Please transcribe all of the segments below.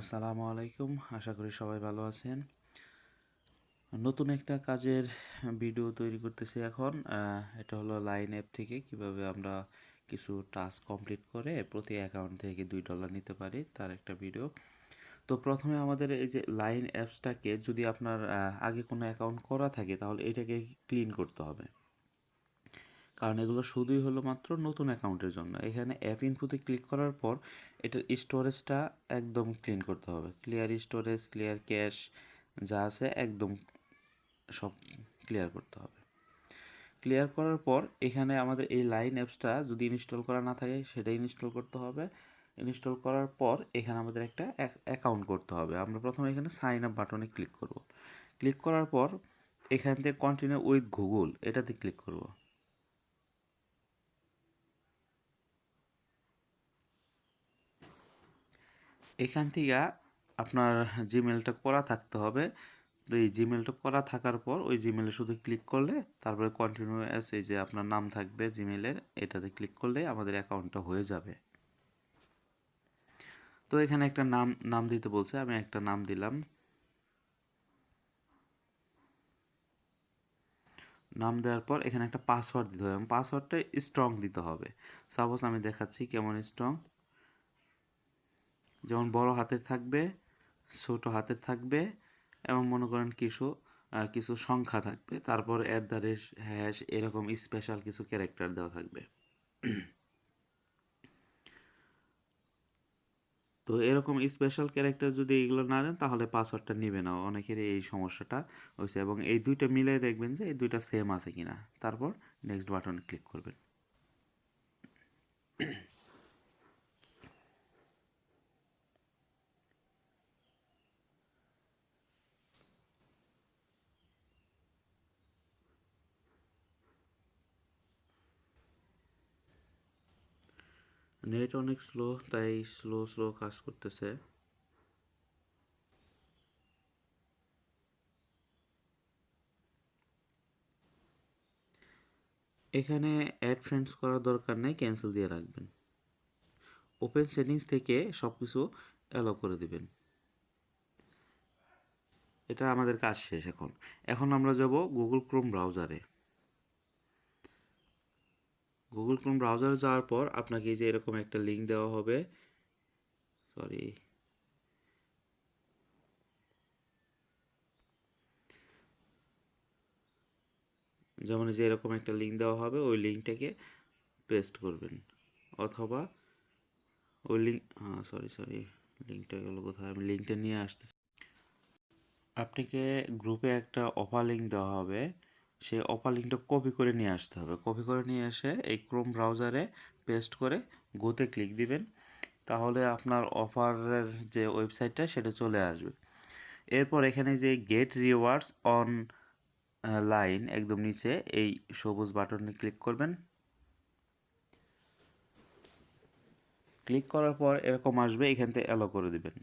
আসসালামু আলাইকুম। আশা করি সবাই ভালো আছেন। নতুন একটা কাজের ভিডিও তৈরি করতেছি এখন। এটা হলো লাইন অ্যাপ থেকে কীভাবে আমরা কিছু টাস্ক কমপ্লিট করে প্রতি অ্যাকাউন্ট থেকে দুই ডলার নিতে পারি, তার একটা ভিডিও তো প্রথমে আমাদের এই যে লাইন অ্যাপসটাকে যদি আপনার আগে কোনো অ্যাকাউন্ট করা থাকে, তাহলে এটাকে ক্লিন করতে হবে। কারণ এগুলো শুধুই হলো মাত্র নতুন অ্যাকাউন্টের জন্য। এখানে অ্যাপ ইনপুটে ক্লিক করার পর এটার স্টোরেজটা একদম ক্লিন করতে হবে। ক্লিয়ার স্টোরেজ ক্লিয়ার ক্যাশ যা আছে একদম সব ক্লিয়ার করতে হবে। ক্লিয়ার করার পর এখানে আমাদের এই লাইন অ্যাপসটা যদি ইনস্টল করা না থাকে সেটা ইনস্টল করতে হবে। ইনস্টল করার পর এখানে আমাদের একটা অ্যাকাউন্ট করতে হবে। আমরা প্রথমে এখানে সাইন আপ বাটনে ক্লিক করব। ক্লিক করার পর এখান থেকে কন্টিনিউ উইথ গুগল এটাতে ক্লিক করব। এখান থেকে আপনার জিমেলটা করা থাকতে হবে। তো এই জিমেলটা করা থাকার পর ওই জিমেলে শুধু ক্লিক করলে তারপরে কন্টিনিউ অ্যাস এই যে আপনার নাম থাকবে জিমেলের এটাতে ক্লিক করলে আমাদের অ্যাকাউন্টটা হয়ে যাবে। তো এখানে একটা নাম নাম দিতে বলছে, আমি একটা নাম দিলাম। নাম দেওয়ার পর এখানে একটা পাসওয়ার্ড দিতে হবে পাসওয়ার্ডটা স্ট্রং দিতে হবে। সাপোজ আমি দেখাচ্ছি কেমন স্ট্রং যেমন বড় হাতের থাকবে, ছোট হাতের থাকবে এবং মনে করেন কিছু কিছু সংখ্যা থাকবে। তারপর অ্যাট দ্য রেট হ্যাশ এরকম স্পেশাল কিছু ক্যারেক্টার দেওয়া থাকবে। তো এরকম স্পেশাল ক্যারেক্টার যদি এগুলো না দেন, তাহলে পাসওয়ার্ডটা নেবে না। অনেকেরই এই সমস্যাটা হয়েছে এবং এই দুইটা মিলে দেখবেন যে এই দুইটা সেম আছে কিনা। তারপর নেক্সট বাটন ক্লিক করবেন। নেট অনেক স্লো তাই স্লো স্লো কাজ করতেছে। এখানে অ্যাড ফ্রেন্ডস করার দরকার নেই ক্যান্সেল দিয়ে রাখবেন। ওপেন সেটিংস থেকে সব কিছু অ্যালো করে দিবেন। এটা আমাদের কাজ শেষ এখন। এখন আমরা যাব গুগল ক্রোম ব্রাউজারে গুগল ক্রোম ব্রাউজারে যাওয়ার পর আপনাকে এই যে এরকম একটা লিঙ্ক দেওয়া হবে। সরি যেমন যে এরকম একটা লিঙ্ক দেওয়া হবে, ওই লিঙ্কটাকে পেস্ট করবেন। অথবা ওই লিঙ্ক হ্যাঁ সরি সরি লিঙ্কটা গেল কোথায়? আমি লিঙ্কটা নিয়ে আসতেছি। আপনাকে গ্রুপে একটা অফার লিঙ্ক দেওয়া হবে। সেই অফার লিঙ্কটা কপি করে নিয়ে আসতে হবে। কপি করে নিয়ে এসে এই ক্রোম ব্রাউজারে পেস্ট করে গোতে ক্লিক দিবেন। তাহলে আপনার অফারের যে ওয়েবসাইটটা সেটা চলে আসবে। এরপর এখানে যে গেট রিওয়ার্ডস অন লাইন একদম নিচে এই সবুজ বাটনে ক্লিক করবেন। ক্লিক করার পর এরকম আসবে, এখান থেকে অ্যালো করে দিবেন।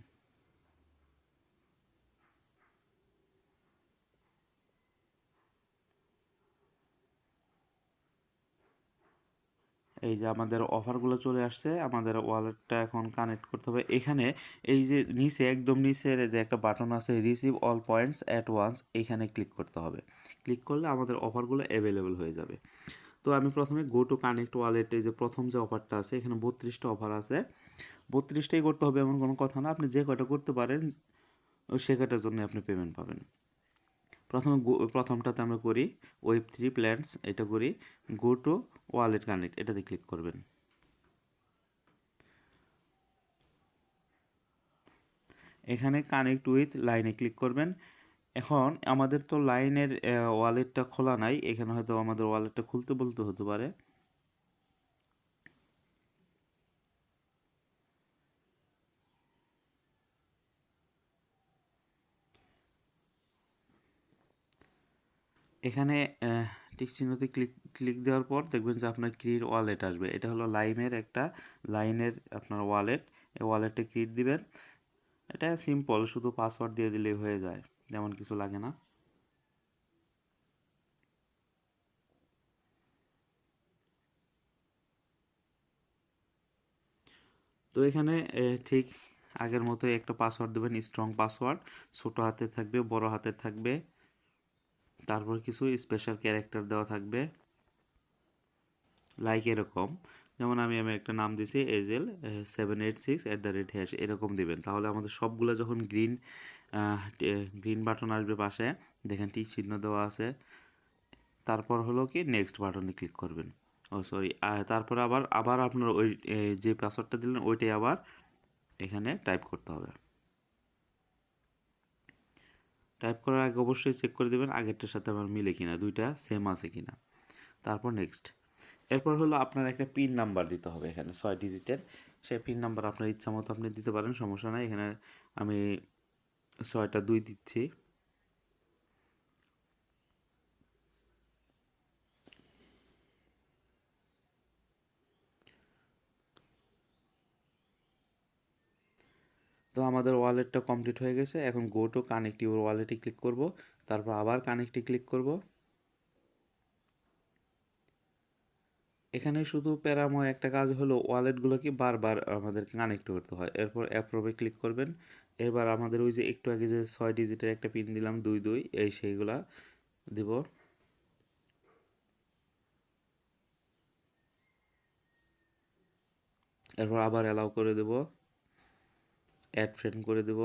এই যে আমাদের অফারগুলো চলে আসছে, আমাদের ওয়ালেটটা এখন কানেক্ট করতে হবে। এখানে এই যে নিচে, একদম নিচের যে একটা বাটন আছে receive all points at once এইখানে ক্লিক করতে হবে। ক্লিক করলে আমাদের অফারগুলো অ্যাভেলেবেল হয়ে যাবে। তো আমি প্রথমে গো টু কানেক্ট ওয়ালেটে যে প্রথম যে অফারটা আছে, এখানে বত্রিশটা অফার আছে। বত্রিশটাই করতে হবে এমন কোনো কথা না, আপনি যে কয়টা করতে পারেন সে কয়টার জন্য আপনি পেমেন্ট পাবেন। প্রথমে প্রথমটাতে আমরা করি ওয়েব থ্রি প্ল্যান্স এটা করি গো টু ওয়ালেট কানেক্ট এটাতে ক্লিক করবেন। এখানে কানেক্ট উইথ লাইনে ক্লিক করবেন। এখন আমাদের তো লাইনের ওয়ালেটটা খোলা নাই, এখানে হয়তো আমাদের ওয়ালেটটা খুলতে বলতে হতে পারে। এখানে টিক চিহ্নতে ক্লিক ক্লিক দেওয়ার পর দেখবেন যে আপনার ক্রিয়েট ওয়ালেট আসবে। এটা হলো লাইমের একটা লাইনের আপনার ওয়ালেট এই ওয়ালেটে ক্রিয়েট দিবেন। এটা সিম্পল শুধু পাসওয়ার্ড দিয়ে দিলেই হয়ে যায়, তেমন কিছু লাগে না। তো এখানে ঠিক আগের মতো একটা পাসওয়ার্ড দেবেন স্ট্রং পাসওয়ার্ড ছোটো হাতে থাকবে, বড় হাতে থাকবে। তারপর কিছু স্পেশাল ক্যারেক্টার দেওয়া থাকবে। লাইক এরকম। যেমন আমি আমি একটা নাম দিছি এজেল seven eight six at the rate hash এরকম দিবেন। তাহলে আমাদের সবগুলো যখন গ্রিন গ্রিন বাটন আসবে পাশে, দেখেন টি চিহ্ন দেওয়া আছে। তারপর হলো কি নেক্সট বাটনে ক্লিক করবেন। ও সরি তারপর আবার আবার আপনার ওই যে পাসওয়ার্ডটা দিলেন, ওইটাই আবার এখানে টাইপ করতে হবে। টাইপ করার আগে অবশ্যই চেক করে দেবেন আগেরটার সাথে আমার মিলে কিনা, দুইটা সেম আছে কিনা। তারপর নেক্সট এরপর হলো আপনার একটা পিন নাম্বার দিতে হবে এখানে, ছয় ডিজিটের সেই পিন নাম্বার আপনার ইচ্ছা মতো আপনি দিতে পারেন, সমস্যা নাই। এখানে আমি ছয়টা দুই দিচ্ছি। আমাদের ওয়ালেটটা কমপ্লিট হয়ে গেছে। এখন গো টু কানেক্ট ইউর ওয়ালেটে ক্লিক করব। তারপর আবার কানেক্টে ক্লিক করব। এখানে শুধু প্যারাময় একটা কাজ হলো ওয়ালেটগুলোকে বারবার আমাদেরকে কানেক্ট করতে হয়। এরপর অ্যাপ্রোভে ক্লিক করবেন। এবার আমাদের ওই যে একটু আগে যে ছয় ডিজিটের একটা পিন দিলাম, দুই দুই, এই সেইগুলা দিব। এরপর আবার অ্যালাউ করে দেব। অ্যাড ফ্রেন্ড করে দেব।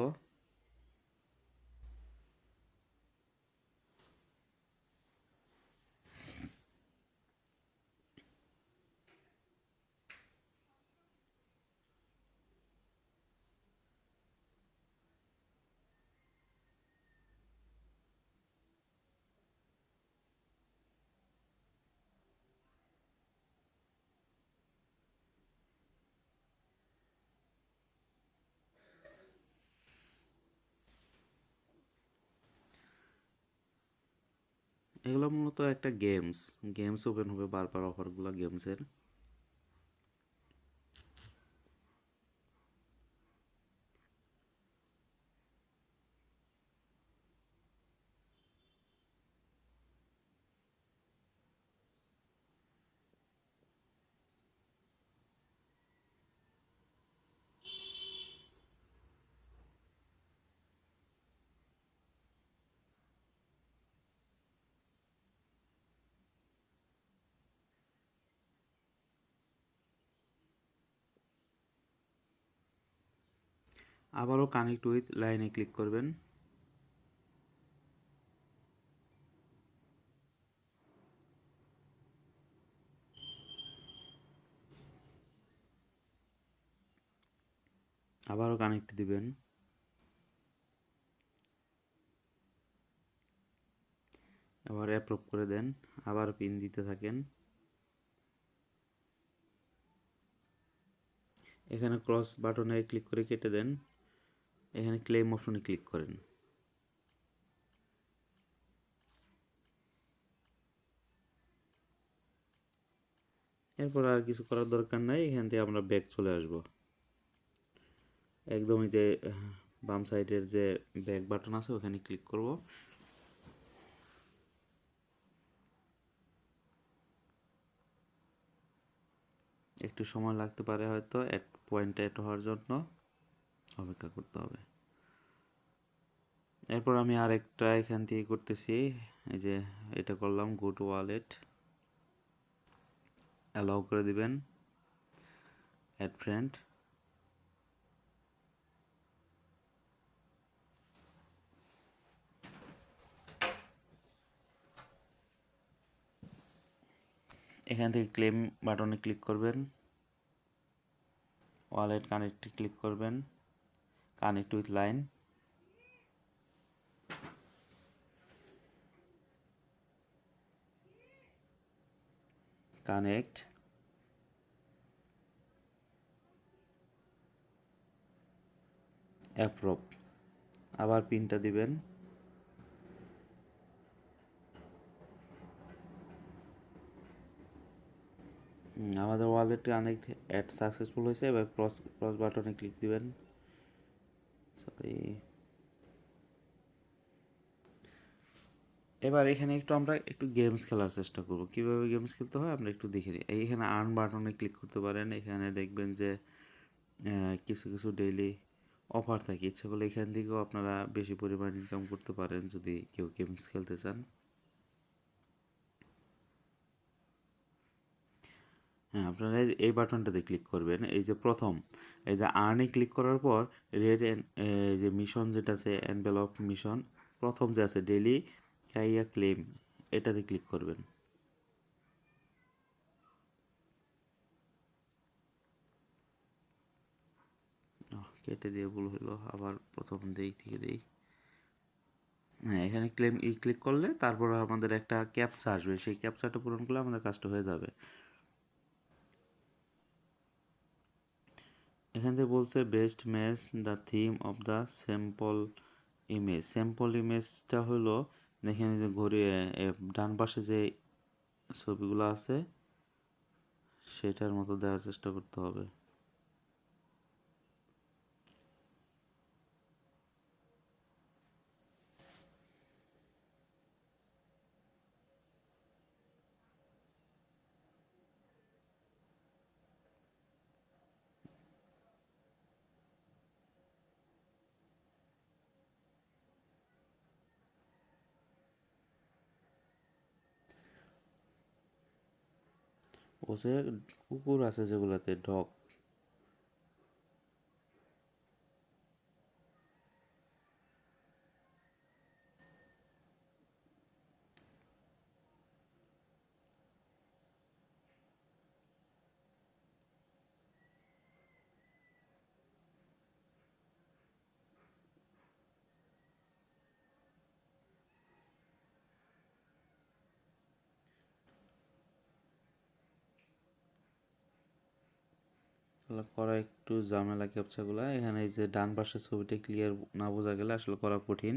এগুলো মূলত একটা গেমস গেমস ওপেন হবে বারবার অফারগুলো গেমসের। আবারও কানেক্ট উইথ লাইনে ক্লিক করবেন। আবারও কানেক্ট দিবেন। আবার অ্যাপ্রুভ করে দেন, আবার পিন দিতে থাকেন। এখানে ক্রস বাটনে ক্লিক করে কেটে দেন। এখানে ক্লেম অপশনে ক্লিক করেন। এরপর আর কিছু করার দরকার নাই, এখান থেকে আমরা ব্যাক চলে আসব। একদমই যে, বাম সাইডের যে ব্যাক বাটন আছে, ওখানে ক্লিক করব। একটু সময় লাগতে পারে হয়তো এক পয়েন্টে এড হওয়ার জন্য। অপেক্ষা করতে হবে। এরপর আমি আরেকটা এখান থেকে করতেছি। এই যে এটা করলাম গো টু ওয়ালেট অ্যালাউ করে দিবেন অ্যাড ফ্রেন্ড এখান থেকে ক্লেম বাটনে ক্লিক করবেন ওয়ালেট কানেক্টে ক্লিক করবেন। Connect with line connect approve আবার পিনটা দিবেন। আমাদের ওয়ালেট কানেক্ট অ্যাড সাকসেসফুল হয়েছে, এবার ক্রস ক্রস বাটনে ক্লিক দিবেন। সরি এবার এখানে একটু আমরা একটু গেমস খেলার চেষ্টা করব। কীভাবে গেমস খেলতে হয় আমরা একটু দেখে নিই। এইখানে আর্ন বাটনে ক্লিক করতে পারেন। এখানে দেখবেন যে কিছু কিছু ডেইলি অফার থাকে। ইচ্ছা করলে এখান থেকেও আপনারা বেশি পরিমাণ ইনকাম করতে পারেন যদি কেউ গেমস খেলতে চান। হ্যাঁ আপনারা এই- বাটনটাতে ক্লিক করবেন। এই যে প্রথম, এই যে আর্নে ক্লিক করার পর রেড যে মিশন যেটা আছে এনভেলপ মিশন প্রথম যে আছে ডেলি কাইয়া ক্লেম এটাতে ক্লিক করবেন। কেটে দিয়ে ভুল হলো, আবার প্রথম দিক থেকে দেই। হ্যাঁ এখানে ক্লেম ই ক্লিক করলে তারপর আমাদের একটা ক্যাপচা আসবে। সেই ক্যাপচাটা পূরণ করলে আমাদের কাজটা হয়ে যাবে। এখান থেকে বলছে best match the theme of the sample image sample ইমেজটা হলো দেখেন যে ঘুরে এ, ডান পাশে যে ছবিগুলো আছে সেটার মতো দেওয়ার চেষ্টা করতে হবে। বলছে কুকুর আছে যেগুলাতে ডগ এগুলো করা একটু ঝামেলা ক্যাপচাগুলো। এখানে এই যে ডান পাশের ছবিটা ক্লিয়ার না বোঝা গেলে আসলে করা কঠিন।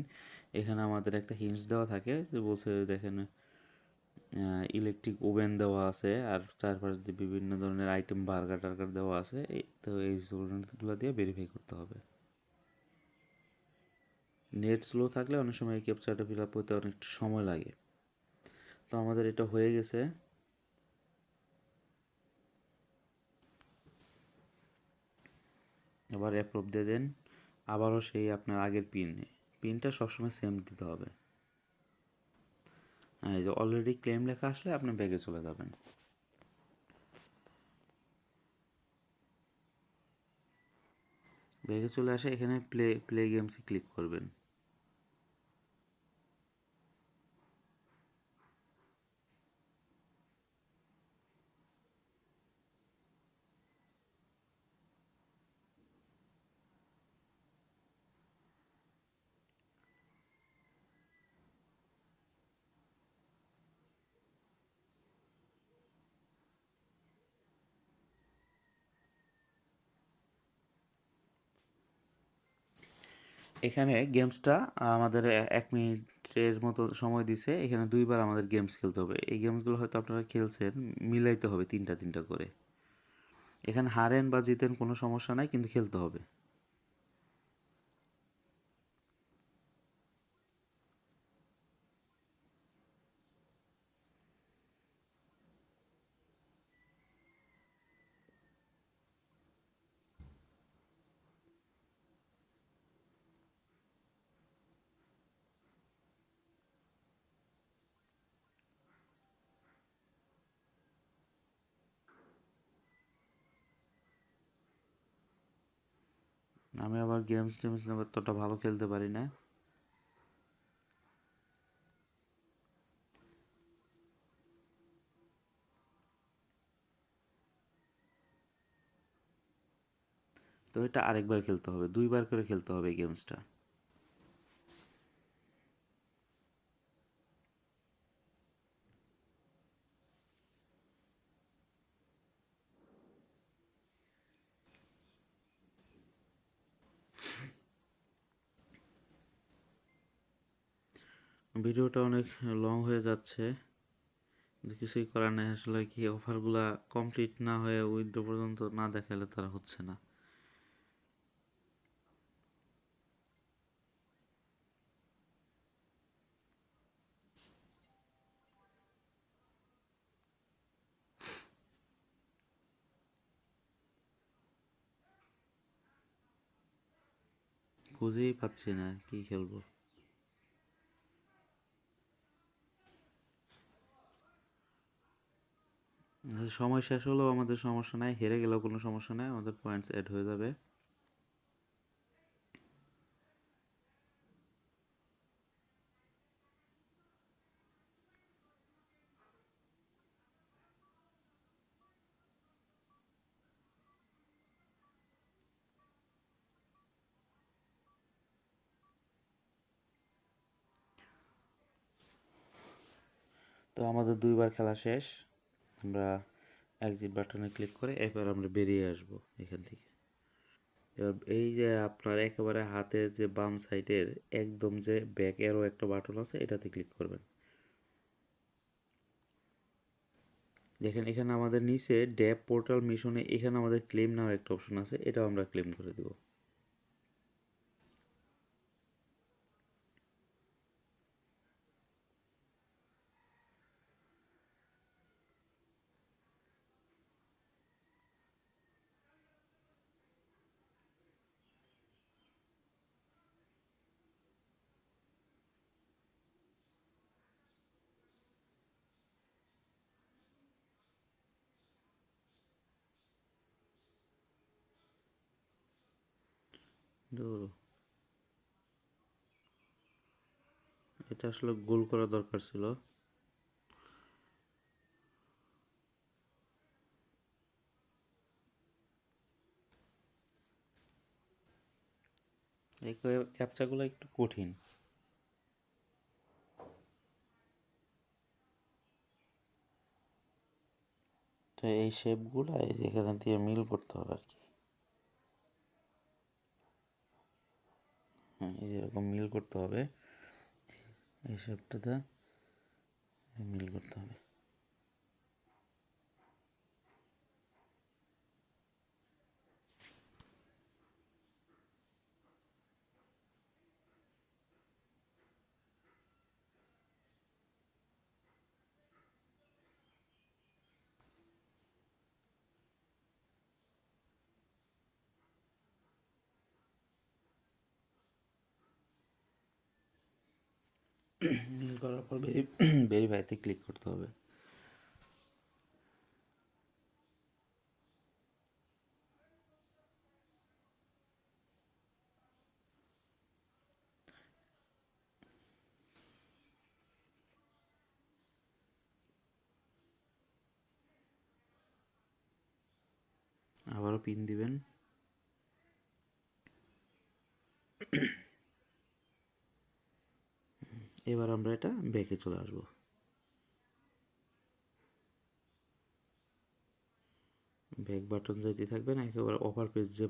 এখানে আমাদের একটা হিন্টস দেওয়া থাকে যে বলছে দেখেন ইলেকট্রিক ওভেন দেওয়া আছে আর চারপাশ দিয়ে বিভিন্ন ধরনের আইটেম বার্গার টার্গার দেওয়া আছে তো এই স্টুডেন্টগুলো দিয়ে ভেরিফাই করতে হবে। নেট স্লো থাকলে অনেক সময় এই ক্যাপচারটা ফিল আপ করতে অনেক সময় লাগে। তো আমাদের এটা হয়ে গেছে। এবার অ্যাপ্রুভ দিয়ে দেন। আবারও সেই আপনার আগের পিন পিনটা সবসময় সেম দিতে হবে। হ্যাঁ এই যে অলরেডি ক্লেম লেখা আসলে আপনি ব্যাগে চলে যাবেন। ব্যাগে চলে আসে, এখানে প্লে প্লে গেমসে ক্লিক করবেন। এখানে গেমসটা আমাদের এক মিনিটের মতো সময় দিছে। এখানে দুইবার আমাদের গেমস খেলতে হবে। এই গেমসগুলো হয়তো আপনারা খেলছেন, মিলাইতে হবে তিনটা তিনটা করে। এখানে হারেন বা জিতেন কোনো সমস্যা নাই, কিন্তু খেলতে হবে। আমি আবার গেমস টেমস ততটা ভালো খেলতে পারি না। তো এটা আরেকবার খেলতে হবে, দুইবার করে খেলতে হবে গেমসটা ভিডিওটা অনেক লং হয়ে যাচ্ছে। কিছুই করার নেই, আসলে কি অফারগুলা কমপ্লিট না হয়ে উইথড্র পর্যন্ত না দেখালে তারা হচ্ছে না। খুঁজেই পাচ্ছি না কি খেলব। সময় শেষ হলেও আমাদের সমস্যা নাই, হেরে গেলেও কোনো সমস্যা নাই, আমাদের পয়েন্টস অ্যাড হয়ে যাবে। তো আমাদের দুইবার খেলা শেষ। আমরা এক্সিট বাটনে ক্লিক করে এবার আমরা বেরিয়ে আসব এখান থেকে। এবার এই যে আপনার একেবারে হাতের যে বাম সাইডের একদম যে ব্যাক এরো একটা বাটন আছে, এটাতে ক্লিক করবেন। দেখেন, এখানে আমাদের নিচে ড্যাব পোর্টাল মিশনে এখানে আমাদের ক্লেম নেওয়ার একটা অপশন আছে, এটাও আমরা ক্লেম করে দেব। ধরো। এটা আসলে গোল করা দরকার ছিল। ক্যাপচাগুলো একটু কঠিন। তো এই শেপগুলো এখান দিয়ে মিল করতে হবে আর কি। হ্যাঁ এরকম মিল করতে হবে। এই শেপটাতে মিল করতে হবে মিল করার পর ভেরিফাইতে ক্লিক করতে হবে। আবারও পিন দিবেন। এবার আমরা এটা ব্যাকে চলে আসব। ব্যাক বাটন যাইতে থাকবে না, একেবারে অফার পেজ যে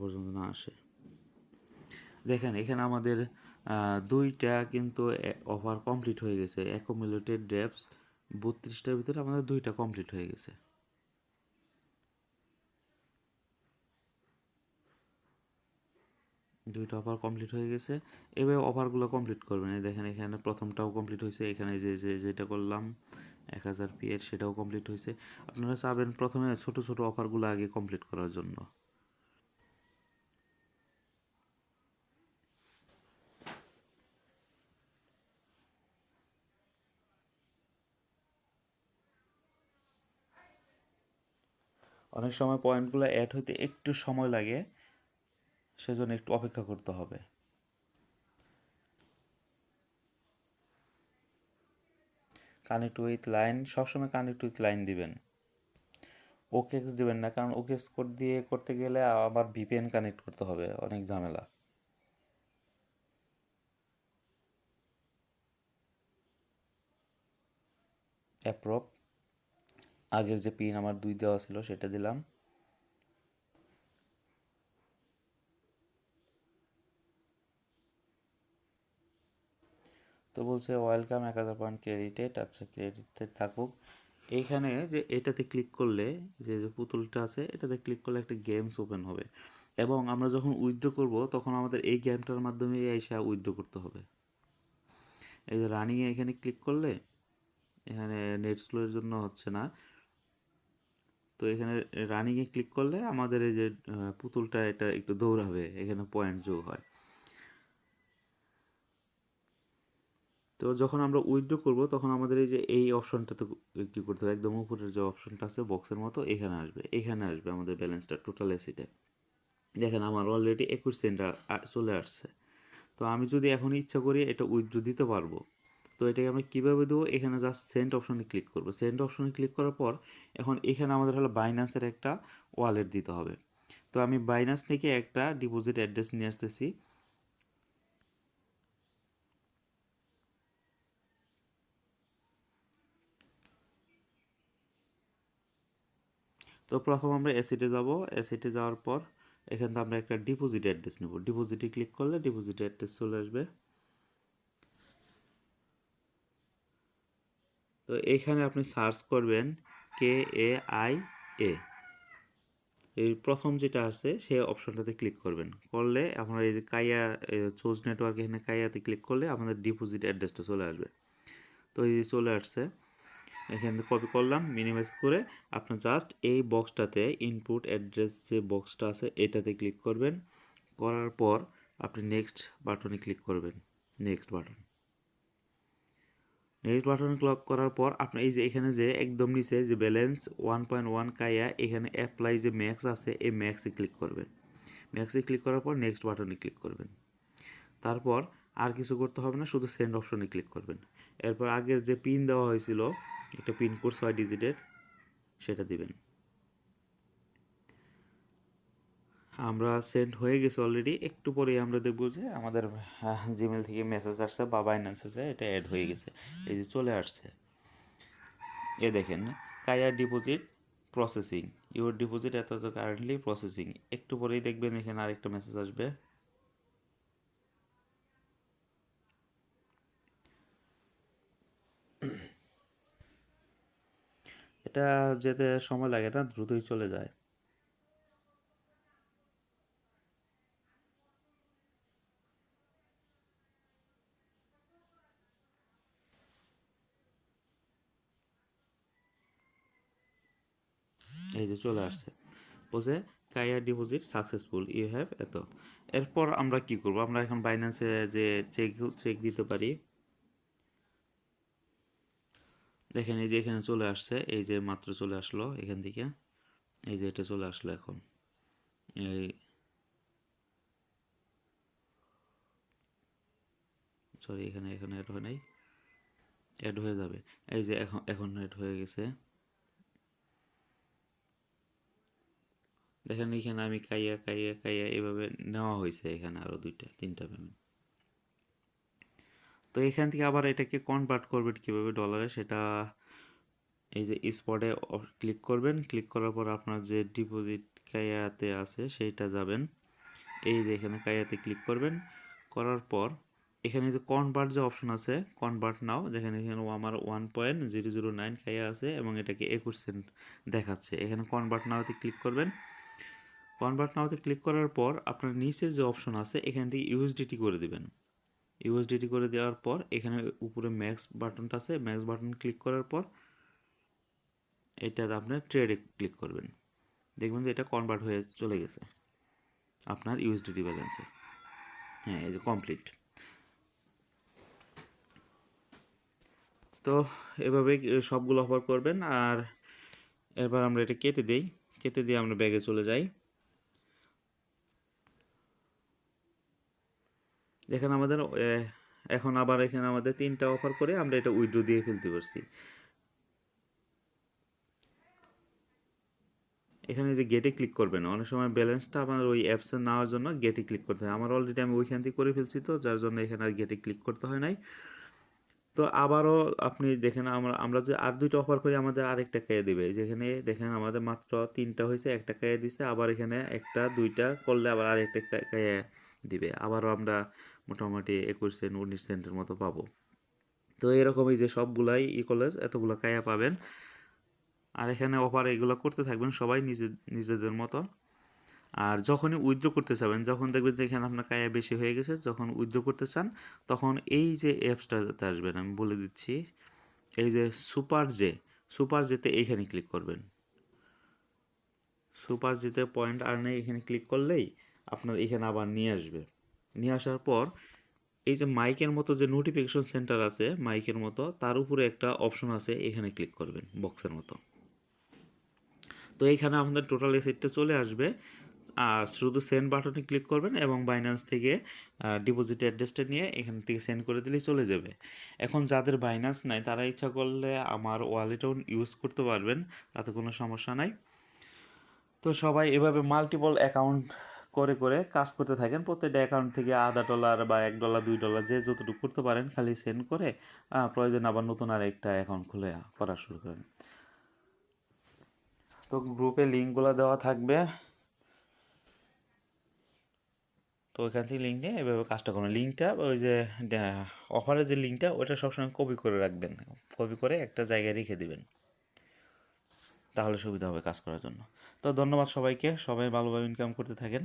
পর্যন্ত না আসে। দেখেন, এখানে আমাদের দুইটা কিন্তু অফার কমপ্লিট হয়ে গেছে। অ্যাকুমুলেটেড ডেপস বত্রিশটার ভিতরে আমাদের দুইটা কমপ্লিট হয়ে গেছে। দুইটা অফার কমপ্লিট হয়ে গেছে। এবার অফারগুলো কমপ্লিট করবেন। এই দেখেন এখানে প্রথমটাও কমপ্লিট হয়েছে। এখানে যে যে, যেটা করলাম, এক হাজার পি এর সেটাও কমপ্লিট হয়েছে। আপনারা চাবেন প্রথমে ছোট ছোট অফারগুলো আগে কমপ্লিট করার জন্য। অনেক সময় পয়েন্টগুলো অ্যাড হইতে একটু সময় লাগে। সেজন্য একটু অপেক্ষা করতে হবে। কানেক্ট উইথ লাইন সবসময় কানেক্ট উইথ লাইন দিবেন। ওকেক্স দিবেন না, কারণ ওকেক্স কোড দিয়ে করতে গেলে আবার ভিপিএন কানেক্ট করতে হবে, অনেক ঝামেলা। অ্যাপ্রোপ আগের যে পিন আমার দুই দেওয়া ছিল, সেটা দিলাম। তো বলছে ওয়েলকাম এক হাজার পয়েন্ট ক্রেডিটেড আচ্ছা ক্রেডিটেড থাকুক। এইখানে যে এটাতে ক্লিক করলে, যে যে পুতুলটা আছে, এটাতে ক্লিক করলে একটা গেমস ওপেন হবে। এবং আমরা যখন উইথড্র করব, তখন আমাদের এই গেমটার মাধ্যমে এসে উইথড্র করতে হবে। এই যে রানিংয়ে এখানে ক্লিক করলে, এখানে নেট স্লোয়ের জন্য হচ্ছে না। তো এখানে রানিংয়ে ক্লিক করলে আমাদের এই যে পুতুলটা এটা একটু দৌড়াবে, এখানে পয়েন্ট যোগ হয়। তো যখন আমরা উইথড্র করব, তখন আমাদের এই যে এই অপশনটাতে কি করতে হবে? একদম উপরের যে অপশনটা আছে বক্সের মতো এখানে আসবে। এখানে আসবে আমাদের ব্যালেন্সটা টোটাল এসিতে দেখেন, আমার অলরেডি একুশ সেন্ট চলে আসছে। তো আমি যদি এখন ইচ্ছা করি এটা উইথড্র দিতে পারব, তো এটাকে আমরা কীভাবে দেবো? এখানে জাস্ট সেন্ট অপশনে ক্লিক করব। সেন্ট অপশনে ক্লিক করার পর, এখন এখানে আমাদের হলো বাইন্যান্সের একটা ওয়ালেট দিতে হবে। তো আমি বাইন্যান্স থেকে একটা ডিপোজিট অ্যাড্রেস নিয়ে আসতেছি। তো প্রথম আমরা অ্যাসিডে যাব। অ্যাসিডে যাওয়ার পর এখান থেকে আমরা একটা ডিপোজিট অ্যাড্রেস নেব। ডিপোজিটে ক্লিক করলে ডিপোজিট অ্যাড্রেস চলে আসবে। তো এইখানে আপনি সার্চ করবেন কে এ আই এ এই প্রথম যেটা আছে, সেই অপশনটাতে ক্লিক করবেন। করলে আপনার এই যে কাইয়া চোজ নেটওয়ার্ক এখানে কাইয়াতে ক্লিক করলে আমাদের ডিপোজিট অ্যাড্রেসটা চলে আসবে। তো এই চলে আসছে। এখানে কপি করলাম মিনিমাইজ করে আপনার জাস্ট এই বক্সটাতে ইনপুট অ্যাড্রেস যে বক্সটা আছে, এটাতে ক্লিক করবেন। করার পর আপনি নেক্সট বাটনে ক্লিক করবেন নেক্সট বাটন নেক্সট বাটনে ক্লিক করার পর আপনি এই যে এখানে যে একদম নিচে যে balance one point one Kaia এখানে অ্যাপ্লাই যে ম্যাক্স আছে, এই ম্যাক্সে ক্লিক করবেন। ম্যাক্সে ক্লিক করার পর নেক্সট বাটনে ক্লিক করবেন। তারপর আর কিছু করতে হবে না, শুধু সেন্ড অপশনে ক্লিক করবেন। এরপর আগের যে পিন দেওয়া হয়েছিল একটা পিন কোড ছয় ডিজিটের, সেটা দিবেন। আমরা সেন্ড হয়ে গেছে অলরেডি একটু পরেই আমরা দেখব যে আমাদের জিমেল থেকে মেসেজ আসছে বা বাইন্যান্স আছে এটা অ্যাড হয়ে গেছে। এই যে চলে আসছে। এ দেখেন Kaia deposit processing your deposit এত কারেন্টলি প্রসেসিং একটু পরেই দেখবেন এখানে আরেকটা মেসেজ আসবে। এটা যেতে সময় লাগে না, দ্রুতই চলে যায়। এই যে চলে আসছে। বলছে, Kaia deposit successful, you have এত। এরপর আমরা কি করব? আমরা এখন বাইন্যান্সে যে চেক চেক দিতে পারি। দেখেন এই যে এখানে চলে আসছে, এই যে মাত্র চলে আসলো এখান থেকে। এই যে এটা চলে আসলো এখন। এই সরি, এখানে এখানে অ্যাড হয় নাই। অ্যাড হয়ে যাবে। এই যে এখন এখন অ্যাড হয়ে গেছে। দেখেন এখানে আমি কাইয়া কাইয়া কাইয়া এভাবে নেওয়া হয়েছে এখানে আরও দুইটা, তিনটা পেমেন্ট তো এখান থেকে আবার এটাকে কনভার্ট করবেন কীভাবে? ডলারে সেটা এই যে স্পটে ক্লিক করবেন। ক্লিক করার পর আপনার যে ডিপোজিট কায়াতে আছে সেইটা যাবেন। এই যে এখানে কায়াতে ক্লিক করবেন। করার পর এখানে যে কনভার্ট যে অপশন আছে কনভার্ট নাও যেখানে এখানে আমার one point zero zero nine Kaia আছে এবং এটাকে একুশ সেন্ট দেখাচ্ছে। এখানে কনভার্ট নাওতে ক্লিক করবেন। কনভার্ট নাওতে ক্লিক করার পর আপনার নিচের যে অপশন আছে, এখান থেকে ইউএসডিটি করে দিবেন। ইউএসডিটি করে দেওয়ার পর, এখানে উপরে ম্যাক্স বাটনটা আছে ম্যাক্স বাটন ক্লিক করার পর এটাতে আপনার ট্রেডে ক্লিক করবেন। দেখবেন যে এটা কনভার্ট হয়ে চলে গেছে আপনার ইউএসডিটি ব্যালেন্সে হ্যাঁ এই যে কমপ্লিট তো এভাবে সবগুলো অফার করবেন, আর এবার আমরা এটা কেটে দেই। কেটে দিয়ে আমরা ব্যাগে চলে যাই। দেখেন আমাদের এখন আবার এখানে আমাদের তিনটা অফার করে আমরা এটা উইড্রো দিয়ে ফেলতে পারছি। এখানে যে গেটে ক্লিক করবেন, অনেক সময় ব্যালেন্সটা আপনার ওই অ্যাপসে নেওয়ার জন্য গেটে ক্লিক করতে হয়। আমার অলরেডি আমি ওইখান থেকে করে ফেলছি তো, যার জন্য এখানে আর গেটে ক্লিক করতে হয় নাই। তো আবারও আপনি দেখেন আমরা আমরা যে আর দুইটা অফার করি, আমাদের আরেকটা কায়ে দেবে। যেখানে দেখেন আমাদের মাত্র তিনটা হয়েছে, একটা কায়ে দিছে, আবার এখানে একটা, দুইটা করলে আবার আরেকটা কায়ে দিবে। আবারও আমরা মোটামুটি একুশ সেন্ট, উনিশ সেন্টের মতো পাবো। তো এরকমই যে সবগুলাই ই কলেজ এতগুলো কায়া পাবেন। আর এখানে অফার এগুলো করতে থাকবেন সবাই নিজে, নিজেদের মতো। আর যখনই উইথড্র করতে চাবেন, যখন দেখবেন যে এখানে আপনার কায়া বেশি হয়ে গেছে, যখন উইথড্র করতে চান, তখন এই যে অ্যাপসটাতে আসবেন, আমি বলে দিচ্ছি, এই যে সুপার জে সুপার জেতে এইখানে ক্লিক করবেন। সুপার জেতে পয়েন্ট আর্নে এখানে ক্লিক করলেই আপনার এখানে আবার নিয়ে আসবে। নিয়ে আসার পর এই যে মাইকের মতো যে নোটিফিকেশন সেন্টার আছে, মাইকের মতো, তার উপরে একটা অপশন আছে, এখানে ক্লিক করবেন বক্সের মতো। তো এইখানে আমাদের টোটাল এসেটটা চলে আসবে। আর শুধু সেন্ড বাটনে ক্লিক করবেন এবং বাইন্যান্স থেকে ডিপোজিট অ্যাড্রেসটা নিয়ে এখান থেকে সেন্ড করে দিলেই চলে যাবে। এখন যাদের বাইন্যান্স নাই, তারা ইচ্ছা করলে আমার ওয়ালেটও ইউজ করতে পারবেন, তাতে কোনো সমস্যা নাই। তো সবাই এভাবে মাল্টিপল অ্যাকাউন্ট করে করে কাজ করতে থাকেন। প্রত্যেকটা অ্যাকাউন্ট থেকে আধা ডলার বা এক ডলার দুই ডলার যে যতটুকু করতে পারেন খালি সেন্ড করে প্রয়োজন আবার নতুন আর একটা অ্যাকাউন্ট খুলে করা শুরু করেন। তো গ্রুপে লিঙ্কগুলো দেওয়া থাকবে। তো ওইখান থেকে লিঙ্ক নিয়ে এভাবে কাজটা করুন। লিঙ্কটা ওই যে অফারের যে লিঙ্কটা ওটা সবসময় কপি করে রাখবেন। কপি করে একটা জায়গায় রেখে দেবেন। তাহলে সুবিধা হবে কাজ করার জন্য। তো ধন্যবাদ সবাইকে। সবাই ভালোভাবে ইনকাম করতে থাকেন।